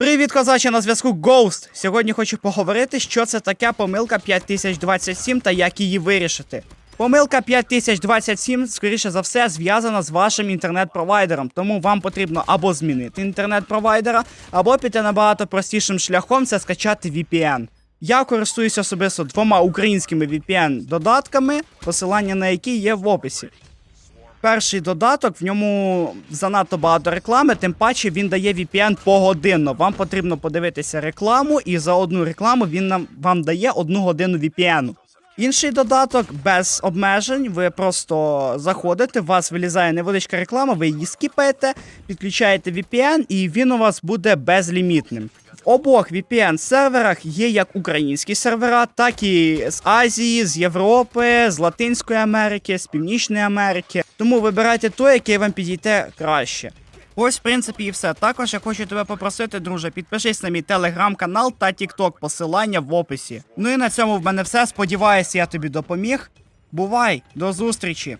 Привіт, козаче, на зв'язку Ghost. Сьогодні хочу поговорити, що це таке помилка 5027 та як її вирішити. Помилка 5027, скоріше за все, зв'язана з вашим інтернет-провайдером, тому вам потрібно або змінити інтернет-провайдера, або піти набагато простішим шляхом це скачати VPN. Я користуюся особисто двома українськими VPN-додатками, посилання на які є в описі. Перший додаток, в ньому занадто багато реклами, тим паче він дає VPN погодинно. Вам потрібно подивитися рекламу, і за одну рекламу він нам вам дає одну годину VPN. Інший додаток без обмежень. Ви просто заходите, у вас вилізає невеличка реклама, ви її скіпаєте, підключаєте VPN, і він у вас буде безлімітним. В обох VPN-серверах є як українські сервера, так і з Азії, з Європи, з Латинської Америки, з Північної Америки. Тому вибирайте той, який вам підійде краще. Ось, в принципі, і все. Також я хочу тебе попросити, друже, підпишись на мій телеграм-канал та тікток, посилання в описі. Ну і на цьому в мене все. Сподіваюся, я тобі допоміг. Бувай, до зустрічі!